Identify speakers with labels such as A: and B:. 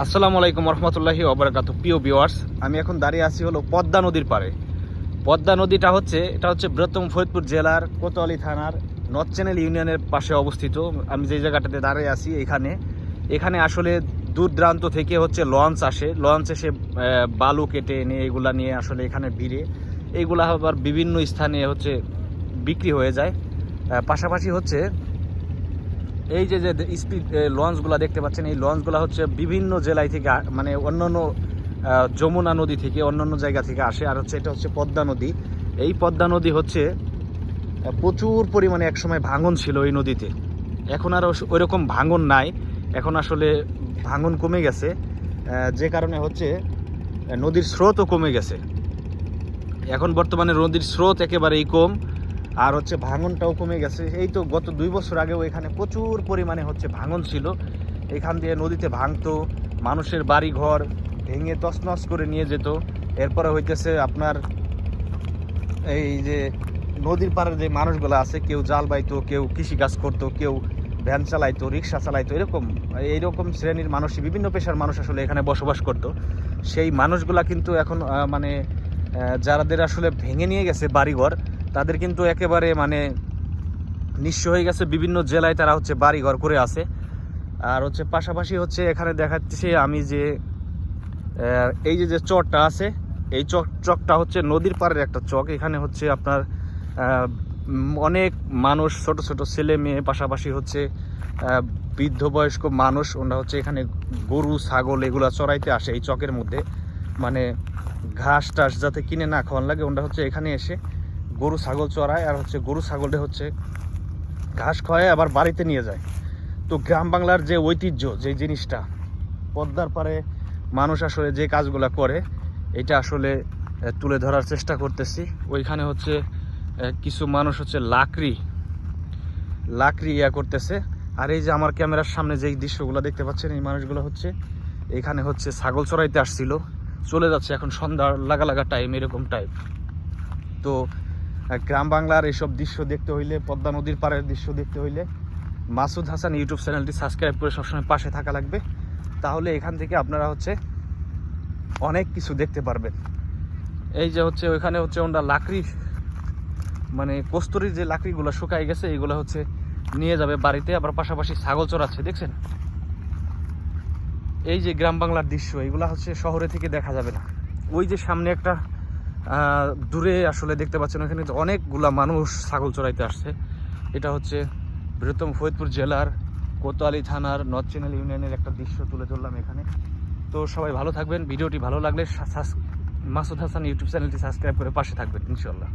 A: আসসালামু আলাইকুম রহমতুল্লাহি অবরাকাত প্রিয় ভিউয়ার্স, আমি এখন দাঁড়িয়ে আছি হলো পদ্মা নদীর পাড়ে। পদ্মা নদীটা হচ্ছে, এটা হচ্ছে বৃহত্তম ফরিদপুর জেলার কোতোয়ালি থানার নর্থ চ্যানেল ইউনিয়নের পাশে অবস্থিত। আমি যে জায়গাটাতে দাঁড়িয়ে আছি এখানে এখানে আসলে দূর দূরান্ত থেকে হচ্ছে লঞ্চ আসে। লঞ্চ এসে বালু কেটে এনে এগুলা নিয়ে আসলে এখানে ভিড়ে। এইগুলা আবার বিভিন্ন স্থানে হচ্ছে বিক্রি হয়ে যায়। পাশাপাশি হচ্ছে এই যে যে স্পিড লঞ্চগুলো দেখতে পাচ্ছেন এই লঞ্চগুলো হচ্ছে বিভিন্ন জেলায় থেকে মানে অন্যান্য আহ, যমুনা নদী থেকে অন্যান্য জায়গা থেকে আসে আর হচ্ছে এটা হচ্ছে পদ্মা নদী। এই পদ্মা নদী হচ্ছে প্রচুর পরিমাণে একসময় ভাঙন ছিল এই নদীতে। এখন আর ওই রকম ভাঙন নাই। এখন আসলে ভাঙন কমে গেছে যে কারণে হচ্ছে নদীর স্রোতও কমে গেছে। এখন বর্তমানে নদীর স্রোত একেবারেই কম। আর হচ্ছে ভাঙনটাও কমে গেছে। এই তো গত দুই বছর আগেও এখানে প্রচুর পরিমাণে হচ্ছে ভাঙন ছিল। এখান দিয়ে নদীতে ভাঙতো, মানুষের বাড়ি ঘর ভেঙে তছনছ করে নিয়ে যেত। এরপরে হইতেছে আপনার এই যে নদীর পাড়ের যে মানুষগুলো আছে, কেউ জাল বাইতো, কেউ কৃষিকাজ করতো, কেউ ভ্যান চালাইতো, রিক্সা চালাইতো, এরকম, এইরকম শ্রেণির মানুষ বিভিন্ন পেশার মানুষ আসলে এখানে বসবাস করতো। সেই মানুষগুলা কিন্তু এখন মানে যারাদের আসলে ভেঙে নিয়ে গেছে বাড়িঘর তাদের কিন্তু একেবারে মানে নিঃস্ব হয়ে গেছে। বিভিন্ন জেলায় তারা হচ্ছে বাড়িঘর করে আছে। আর হচ্ছে পাশাপাশি হচ্ছে এখানে দেখাচ্ছি আমি যে এই যে যে চরটা আছে, এই চক, চকটা হচ্ছে নদীর পাড়ের একটা চক। এখানে হচ্ছে আপনার অনেক মানুষ, ছোট ছোট ছেলে মেয়ে, পাশাপাশি হচ্ছে বৃদ্ধ বয়স্ক মানুষ, ওরা হচ্ছে এখানে গরু, ছাগল এগুলো চড়াইতে আসে এই চকের মধ্যে। মানে ঘাস টাস যাতে কিনে না খাওয়ান লাগে, ওরা হচ্ছে এখানে এসে গরু, ছাগল চড়ায় আর হচ্ছে গরু, ছাগলটা হচ্ছে ঘাস খাওয়ায়, আবার বাড়িতে নিয়ে যায়। তো গ্রাম বাংলার যে ঐতিহ্য, যে জিনিসটা, পদ্মার পারে মানুষ আসলে যে কাজগুলো করে, এটা আসলে তুলে ধরার চেষ্টা করতেছি। ওইখানে হচ্ছে কিছু মানুষ হচ্ছে লাকড়ি লাকড়ি ইয়া করতেছে। আর এই যে আমার ক্যামেরার সামনে যেই দৃশ্যগুলো দেখতে পাচ্ছেন, এই মানুষগুলো হচ্ছে, এখানে হচ্ছে ছাগল চড়াইতে আসছিল। চলে যাচ্ছে এখন সন্ধ্যা লাগা লাগা টাইম এরকম টাইম তো গ্রাম বাংলার এইসব দৃশ্য দেখতে হইলে, পদ্মা নদীর পাড়ের দৃশ্য দেখতে হইলে, মাসুদ হাসান ইউটিউব চ্যানেলটি সাবস্ক্রাইব করে সবসময় পাশে থাকা লাগবে। তাহলে এখান থেকে আপনারা হচ্ছে অনেক কিছু দেখতে পারবেন। এই যে হচ্ছে ওইখানে হচ্ছে ওনারা লাকড়ি মানে কস্তুরির যে লাকড়িগুলো শুকাই গেছে এইগুলো হচ্ছে নিয়ে যাবে বাড়িতে। আবার পাশাপাশি ছাগল চড়াচ্ছে, দেখছেন? এই যে গ্রাম বাংলার দৃশ্য, এগুলা হচ্ছে শহরে থেকে দেখা যাবে না। ওই যে সামনে একটা দূরে আসলে দেখতে পাচ্ছেন ওখানে অনেকগুলা মানুষ ছাগল চড়াইতে আসছে। এটা হচ্ছে বৃহত্তম ফরিদপুর জেলার কোতোয়ালি থানার নর্থ চ্যানেল ইউনিয়নের একটা দৃশ্য তুলে ধরলাম এখানে। তো সবাই ভালো থাকবেন, ভিডিওটি ভালো লাগলে মাসুদ হাসান ইউটিউব চ্যানেলটি সাবস্ক্রাইব করে পাশে থাকবেন ইনশাল্লাহ